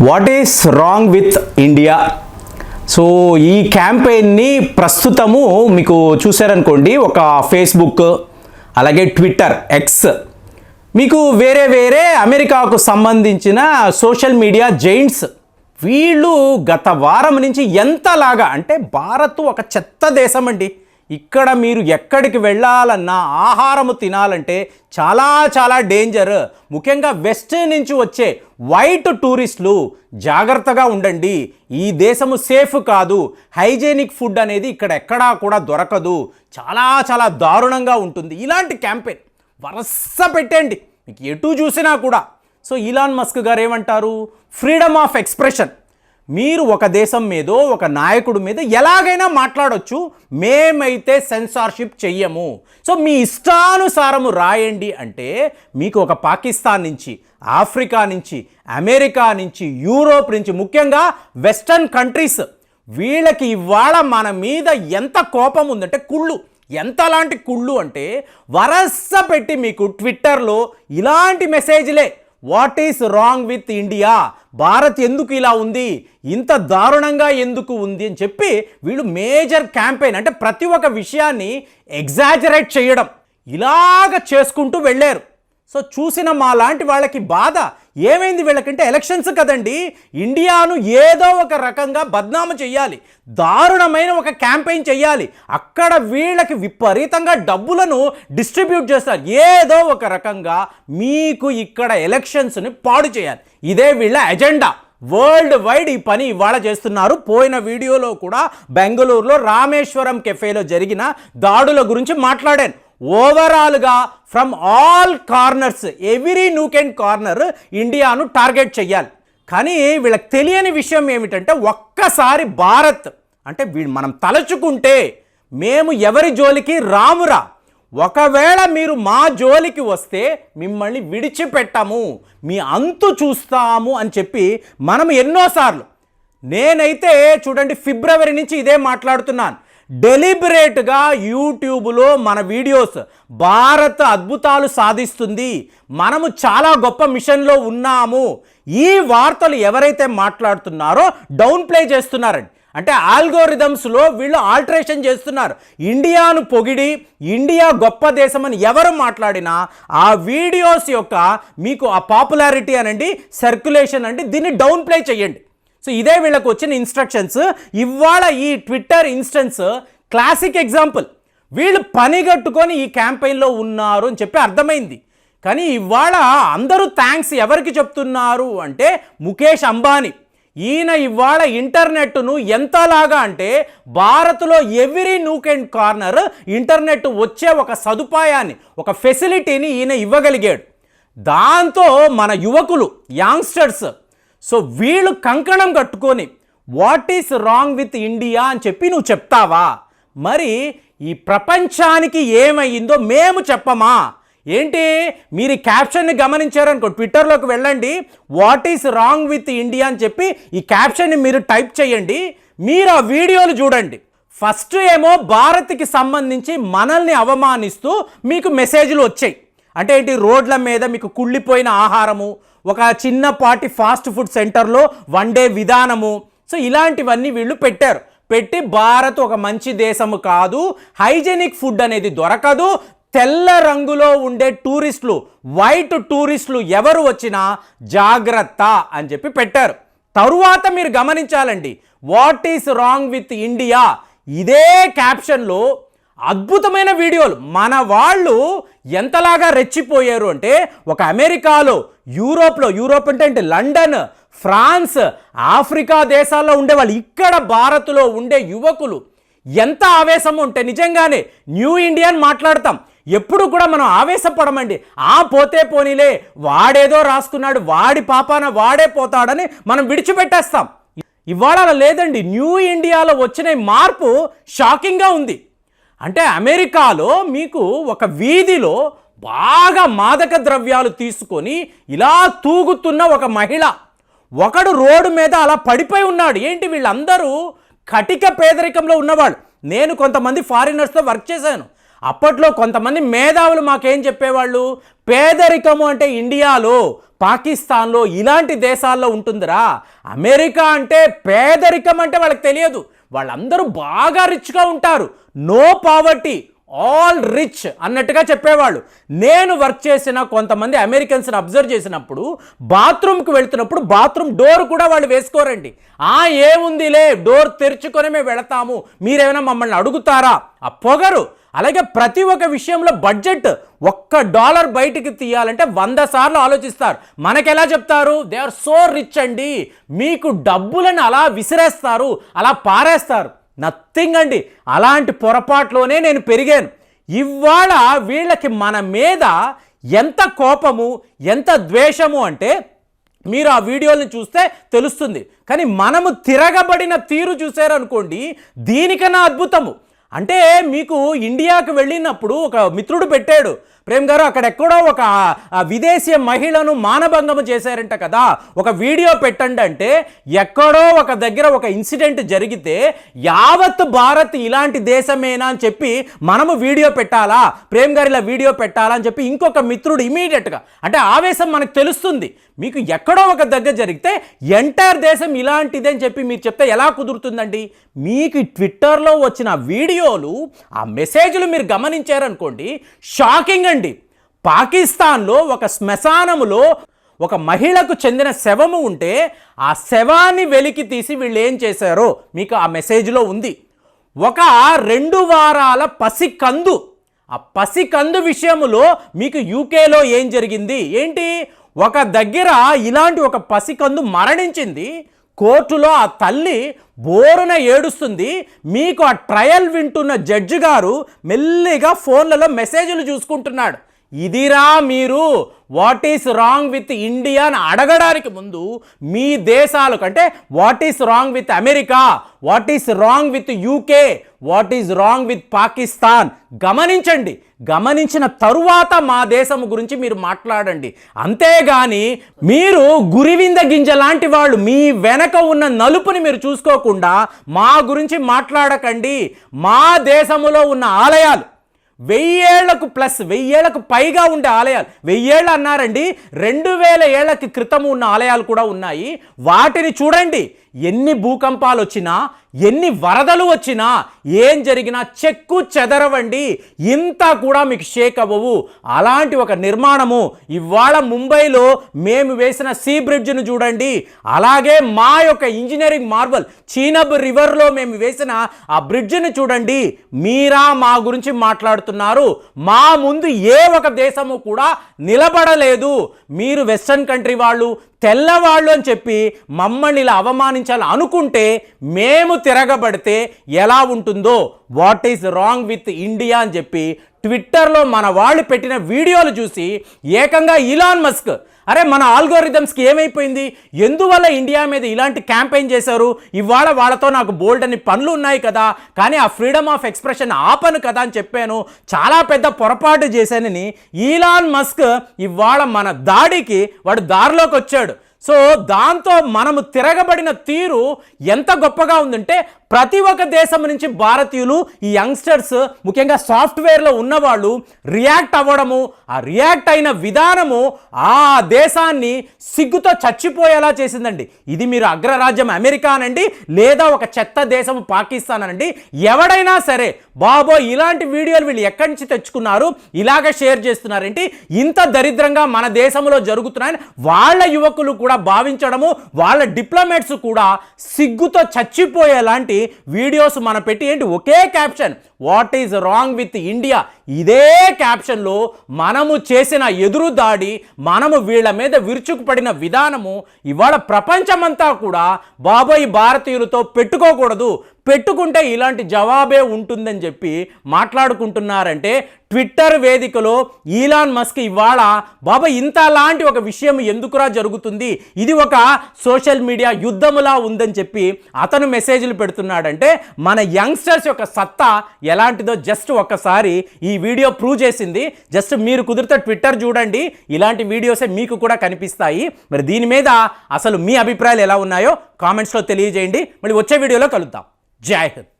What is wrong with India so ఈ క్యాంపెయిన్ని ప్రస్తుతము మీకు చూసారనుకోండి ఒక ఫేస్బుక్ అలాగే ట్విట్టర్ ఎక్స్ మీకు వేరే వేరే అమెరికాకు సంబంధించిన సోషల్ మీడియా జైంట్స్ వీళ్ళు గత వారం నుంచి ఎంతలాగా అంటే భారత్ ఒక చెత్త దేశం అండి ఇక్కడ మీరు ఎక్కడికి వెళ్ళాలన్నా ఆహారము తినాలంటే చాలా చాలా డేంజర్. ముఖ్యంగా వెస్ట్ నుంచి వచ్చే వైట్ టూరిస్టులు జాగ్రత్తగా ఉండండి. ఈ దేశము సేఫ్ కాదు. హైజీనిక్ ఫుడ్ అనేది ఇక్కడ ఎక్కడా కూడా దొరకదు. చాలా చాలా దారుణంగా ఉంటుంది. ఇలాంటి క్యాంపెయిన్ వరస పెట్టండి మీకు ఎటు చూసినా కూడా. సో ఇలాన్ మస్క్ గారు ఏమంటారు? ఫ్రీడమ్ ఆఫ్ ఎక్స్ప్రెషన్ మీరు ఒక దేశం మీదో ఒక నాయకుడి మీద ఎలాగైనా మాట్లాడొచ్చు. మేమైతే సెన్సార్షిప్ చెయ్యము. సో మీ ఇష్టానుసారము రాయండి అంటే మీకు ఒక పాకిస్తాన్ నుంచి ఆఫ్రికా నుంచి అమెరికా నుంచి యూరోప్ నుంచి ముఖ్యంగా వెస్టర్న్ కంట్రీస్ వీళ్ళకి ఇవాళ మన మీద ఎంత కోపం ఉందంటే కుళ్ళు. ఎంతలాంటి కుళ్ళు అంటే వరస పెట్టి మీకు ట్విట్టర్లో ఇలాంటి మెసేజ్లే what is wrong with India Bharat ఎందుకు ఇలా ఉంది? ఇంత దారుణంగా ఎందుకు ఉంది? అని చెప్పి వీళ్ళు మేజర్ క్యాంపెయిన్ అంటే ప్రతి ఒక్క విషయాన్ని ఎగ్జాజరేట్ చేయడం. ఇలాగ చేసుకుంటూ వెళ్ళారు. సో చూసిన మా లాంటి వాళ్ళకి బాధ. ఏమైంది వీళ్ళకంటే ఎలక్షన్స్ కదండి. ఇండియాను ఏదో ఒక రకంగా బద్నాము చేయాలి దారుణమైన ఒక క్యాంపెయిన్ చేయాలి అక్కడ వీళ్ళకి విపరీతంగా డబ్బులను డిస్ట్రిబ్యూట్ చేస్తారు. ఏదో ఒక రకంగా మీకు ఇక్కడ ఎలక్షన్స్ని పాడు చేయాలి. ఇదే వీళ్ళ ఎజెండా వరల్డ్ వైడ్ ఈ పని ఇవాళ చేస్తున్నారు. పోయిన వీడియోలో కూడా బెంగళూరులో రామేశ్వరం కెఫేలో జరిగిన దాడుల గురించి మాట్లాడాను. ఓవరాల్గా from all corners every nook and corner ఇండియాను టార్గెట్ చేయాలి కానీ వీళ్ళకి తెలియని విషయం ఏమిటంటే ఒక్కసారి భారత్ అంటే వీ మనం తలచుకుంటే మేము ఎవరి జోలికి రామురా? ఒకవేళ మీరు మా జోలికి వస్తే మిమ్మల్ని విడిచిపెట్టము మీ అంతు చూస్తాము అని చెప్పి మనం ఎన్నోసార్లు నేనైతే చూడండి ఫిబ్రవరి నుంచి ఇదే మాట్లాడుతున్నాను. డెలిబరేట్గా యూట్యూబ్లో మన వీడియోస్ భారత్ అద్భుతాలు సాధిస్తుంది. మనము చాలా గొప్ప మిషన్లో ఉన్నాము. ఈ వార్తలు ఎవరైతే మాట్లాడుతున్నారో డౌన్ ప్లే చేస్తున్నారండి. అంటే ఆల్గోరిథమ్స్లో వీళ్ళు ఆల్టరేషన్ చేస్తున్నారు. ఇండియాను పొగిడి ఇండియా గొప్ప దేశం అని ఎవరు మాట్లాడినా ఆ వీడియోస్ యొక్క మీకు ఆ పాపులారిటీ అనండి సర్క్యులేషన్ అండి దీన్ని డౌన్ ప్లే చేయండి. సో ఇదే వీళ్ళకు వచ్చిన ఇన్స్ట్రక్షన్స్ ఇవాళ ఈ ట్విట్టర్ ఇన్స్టెన్స్ క్లాసిక్ ఎగ్జాంపుల్ వీళ్ళు పనిగట్టుకొని ఈ క్యాంపెయిన్లో ఉన్నారు అని చెప్పి అర్థమైంది. కానీ ఇవాళ అందరూ థ్యాంక్స్ ఎవరికి చెప్తున్నారు అంటే ముఖేష్ అంబానీ. ఈయన ఇవాళ ఇంటర్నెట్ను ఎంతలాగా అంటే భారత్లో every nook and corner internet వచ్చే ఒక సదుపాయాన్ని ఒక ఫెసిలిటీని ఈయన ఇవ్వగలిగాడు. దాంతో మన యువకులు యాంగ్స్టర్స్ సో వీళ్ళు కంకణం కట్టుకొని what is wrong with India అని చెప్పి నువ్వు చెప్తావా? మరి ఈ ప్రపంచానికి ఏమైందో మేము చెప్పమా? ఏంటి? మీరు ఈ క్యాప్షన్ని గమనించారనుకో ట్విట్టర్లోకి వెళ్ళండి what is wrong with India అని చెప్పి ఈ క్యాప్షన్ని మీరు టైప్ చేయండి మీరు ఆ వీడియోలు చూడండి. ఫస్ట్ ఏమో భారత్కి సంబంధించి మనల్ని అవమానిస్తూ మీకు మెసేజ్లు వచ్చాయి. అంటే ఏంటి? రోడ్ల మీద మీకు కుళ్ళిపోయిన ఆహారము ఒక చిన్నపాటి ఫాస్ట్ ఫుడ్ సెంటర్లో వన్ డే విధానము. సో ఇలాంటివన్నీ వీళ్ళు పెట్టారు. పెట్టి భారత్ ఒక మంచి దేశము కాదు. హైజెనిక్ ఫుడ్ అనేది దొరకదు. తెల్ల రంగులో ఉండే టూరిస్టులు వైట్ టూరిస్టులు ఎవరు వచ్చినా జాగ్రత్త అని చెప్పి పెట్టారు. తరువాత మీరు గమనించాలండి. What is wrong with India? ఇదే క్యాప్షన్లో అద్భుతమైన వీడియోలు. మన వాళ్ళు ఎంతలాగా రెచ్చిపోయారు అంటే ఒక అమెరికాలో యూరోప్లో యూరోప్ అంటే అంటే లండన్ ఫ్రాన్స్ ఆఫ్రికా దేశాల్లో ఉండేవాళ్ళు. ఇక్కడ భారత్లో ఉండే యువకులు ఎంత ఆవేశం ఉంటే నిజంగానే న్యూ ఇండియన్ మాట్లాడతాం. ఎప్పుడు కూడా మనం ఆవేశపడమండి. ఆ పోతే పోనీలే వాడేదో రాసుకున్నాడు వాడి పాపాన వాడే పోతాడని మనం విడిచిపెట్టేస్తాం. ఇవాళ లేదండి. న్యూ ఇండియాలో వచ్చిన మార్పు షాకింగ్గా ఉంది. అంటే అమెరికాలో మీకు ఒక వీధిలో బాగా మాదక ద్రవ్యాలు తీసుకొని ఇలా తూగుతున్న ఒక మహిళ. ఒకడు రోడ్డు మీద అలా పడిపోయి ఉన్నాడు. ఏంటి వీళ్ళందరూ? కటిక పేదరికంలో ఉన్నవాళ్ళు. నేను కొంతమంది ఫారినర్స్తో వర్క్ చేశాను. అప్పట్లో కొంతమంది మేధావులు మాకేం చెప్పేవాళ్ళు? పేదరికము అంటే ఇండియాలో పాకిస్తాన్లో ఇలాంటి దేశాల్లో ఉంటుందిరా. అమెరికా అంటే పేదరికం అంటే వాళ్ళకి తెలియదు. వాళ్ళందరూ బాగా రిచ్గా ఉంటారు. నో పావర్టీ ఆల్ రిచ్ అన్నట్టుగా చెప్పేవాళ్ళు. నేను వర్క్ చేసిన కొంతమంది అమెరికన్స్ని అబ్జర్వ్ చేసినప్పుడు బాత్రూమ్కి వెళ్తున్నప్పుడు బాత్రూమ్ డోర్ కూడా వాళ్ళు వేసుకోరండి. ఆ ఏముందిలే డోర్ తెరుచుకొని మేము వెళతాము. మీరేమైనా మమ్మల్ని అడుగుతారా? ఆ పొగరు. అలాగే ప్రతి ఒక్క విషయంలో బడ్జెట్ ఒక్క డాలర్ బయటికి తీయాలంటే వంద సార్లు ఆలోచిస్తారు. మనకెలా చెప్తారు? దే ఆర్ సో రిచ్ అండి. మీకు డబ్బులను అలా విసిరేస్తారు అలా పారేస్తారు. నథింగ్ అండి. అలాంటి పొరపాట్లోనే నేను పెరిగాను. ఇవాళ వీళ్ళకి మన మీద ఎంత కోపము ఎంత ద్వేషము అంటే మీరు ఆ వీడియోలను చూస్తే తెలుస్తుంది. కానీ మనము తిరగబడిన తీరు చూసారనుకోండి దీనికన్నా అద్భుతము. అంటే మీకు ఇండియాకు వెళ్ళినప్పుడు ఒక మిత్రుడు పెట్టాడు. ప్రేమ్ గారు అక్కడెక్కడో ఒక విదేశీ మహిళను మానభంగం చేశారంట కదా. ఒక వీడియో పెట్టండి అంటే ఎక్కడో ఒక దగ్గర ఒక ఇన్సిడెంట్ జరిగితే యావత్ భారత్ ఇలాంటి దేశమేనా అని చెప్పి మనము వీడియో పెట్టాలా? ప్రేమ్ గారు ఇలా వీడియో పెట్టాలా అని చెప్పి ఇంకొక మిత్రుడు ఇమీడియట్గా అంటే ఆవేశం మనకు తెలుస్తుంది. మీకు ఎక్కడో ఒక దగ్గర జరిగితే ఎంటైర్ దేశం ఇలాంటిదే అని చెప్పి మీరు చెప్తే ఎలా కుదురుతుందండి? మీకు ట్విట్టర్లో వచ్చిన వీడియో వీడియోలు ఆ మెసేజ్లు మీరు గమనించారనుకోండి షాకింగ్ అండి. పాకిస్తాన్లో ఒక శ్మశానములో ఒక మహిళకు చెందిన శవము ఉంటే ఆ శవాన్ని వెలికి తీసి వీళ్ళు ఏం చేశారో మీకు ఆ మెసేజ్లో ఉంది. ఒక రెండు వారాల పసికందు ఆ పసికందు విషయములో మీకు యూకేలో ఏం జరిగింది? ఏంటి? ఒక దగ్గర ఇలాంటి ఒక పసికందు మరణించింది. కోర్టులో ఆ తల్లి బోరున ఏడుస్తుంది. మీకు ఆ ట్రయల్ వింటున్న జడ్జి గారు మెల్లిగా ఫోన్లలో మెసేజ్లు చూసుకుంటున్నాడు. ఇదిరా మీరు what is wrong with India అని అడగడానికి ముందు మీ దేశాలకు అంటే what is wrong with America what is wrong with UK what is wrong with Pakistan గమనించండి. గమనించిన తరువాత మా దేశం గురించి మీరు మాట్లాడండి. అంతేగాని మీరు గురివింద గింజ లాంటి వాళ్ళు మీ వెనక ఉన్న నలుపుని మీరు చూసుకోకుండా మా గురించి మాట్లాడకండి. మా దేశములో ఉన్న ఆలయాలు వెయ్యేళ్ళకు ప్లస్ వెయ్యేళ్ళకు పైగా ఉండే ఆలయాలు. వెయ్యేళ్ళు అన్నారండి రెండు వేల ఏళ్ళకి క్రితం ఉన్న ఆలయాలు కూడా ఉన్నాయి. వాటిని చూడండి ఎన్ని భూకంపాలు వచ్చినా ఎన్ని వరదలు వచ్చినా ఏం జరిగినా చెక్కు చెదరవండి. ఇంత కూడా మీకు షేక్ అవ్వవు. అలాంటి ఒక నిర్మాణము ఇవాళ ముంబైలో మేము వేసిన సీ బ్రిడ్జ్ను చూడండి. అలాగే మా యొక్క ఇంజనీరింగ్ మార్బల్ చీనబ్ రివర్లో మేము వేసిన ఆ బ్రిడ్జ్ని చూడండి. మీరా మా గురించి మాట్లాడుతున్నారు. మా ముందు ఏ ఒక దేశము కూడా నిలబడలేదు. మీరు వెస్ట్రన్ కంట్రీ వాళ్ళు తెల్లవాళ్ళు అని చెప్పి మమ్మల్ని ఇలా అవమానించాలి అనుకుంటే మేము తిరగబడితే ఎలా ఉంటుందో? What is wrong with India అని చెప్పి ట్విట్టర్లో మన వాళ్ళు పెట్టిన వీడియోలు చూసి ఏకంగా ఇలాన్ మస్క్ అరే మన ఆల్గోరిథమ్స్కి ఏమైపోయింది? ఎందువల్ల ఇండియా మీద ఇలాంటి క్యాంపెయిన్ చేశారు? ఇవాళ వాళ్ళతో నాకు బోల్డ్ అని పనులు ఉన్నాయి కదా కానీ ఆ ఫ్రీడమ్ ఆఫ్ ఎక్స్ప్రెషన్ ఆపను కదా అని చెప్పాను. చాలా పెద్ద పొరపాటు చేశానని ఈలాన్ మస్క్ ఇవాళ మన దాడికి వాడు దారిలోకి వచ్చాడు. సో దాంతో మనము తిరగబడిన తీరు ఎంత గొప్పగా ఉందంటే ప్రతి ఒక్క దేశం నుంచి భారతీయులు ఈ యంగ్స్టర్స్ ముఖ్యంగా సాఫ్ట్వేర్లో ఉన్నవాళ్ళు రియాక్ట్ అవ్వడము ఆ రియాక్ట్ అయిన విధానము ఆ దేశాన్ని సిగ్గుతో చచ్చిపోయేలా చేసిందండి. ఇది మీరు అగ్రరాజ్యం అమెరికా అనండి లేదా ఒక చెత్త దేశం పాకిస్తాన్ అనండి ఎవడైనా సరే బాబో ఇలాంటి వీడియోలు వీళ్ళు ఎక్కడి నుంచి తెచ్చుకున్నారు ఇలాగ షేర్ చేస్తున్నారేంటి ఇంత దరిద్రంగా మన దేశంలో జరుగుతున్నాయని వాళ్ళ యువకులు కూడా భావించడము వాళ్ళ డిప్లొమేట్స్ కూడా సిగ్గుతో చచ్చిపోయేలాంటి వీడియోస్ మన పెట్టి ఏంటి? ఒకే caption. What is wrong with India? ఇదే క్యాప్షన్లో మనము చేసిన ఎదురు దాడి మనము వీళ్ళ మీద విరుచుకుపడిన విధానము ఇవాళ ప్రపంచమంతా కూడా బాబోయ్ భారతీయులతో పెట్టుకోకూడదు. పెట్టుకుంటే ఇలాంటి జవాబే ఉంటుందని చెప్పి మాట్లాడుకుంటున్నారంటే ట్విట్టర్ వేదికలో ఈలాన్ మస్క్ ఇవాళ బాబా ఇంత లాంటి ఒక విషయం ఎందుకురా జరుగుతుంది? ఇది ఒక సోషల్ మీడియా యుద్ధములా ఉందని చెప్పి అతను మెసేజ్లు పెడుతున్నాడంటే మన యంగ్స్టర్స్ యొక్క సత్తా ఎలాంటిదో జస్ట్ ఒక్కసారి ఈ వీడియో ప్రూవ్ చేసింది. జస్ట్ మీరు కుదిరితే ట్విట్టర్ చూడండి. ఇలాంటి వీడియోసే మీకు కూడా కనిపిస్తాయి. మరి దీని మీద అసలు మీ అభిప్రాయాలు ఎలా ఉన్నాయో కామెంట్స్లో తెలియజేయండి. మళ్ళీ వచ్చే వీడియోలో కలుద్దాం. జై హింద్.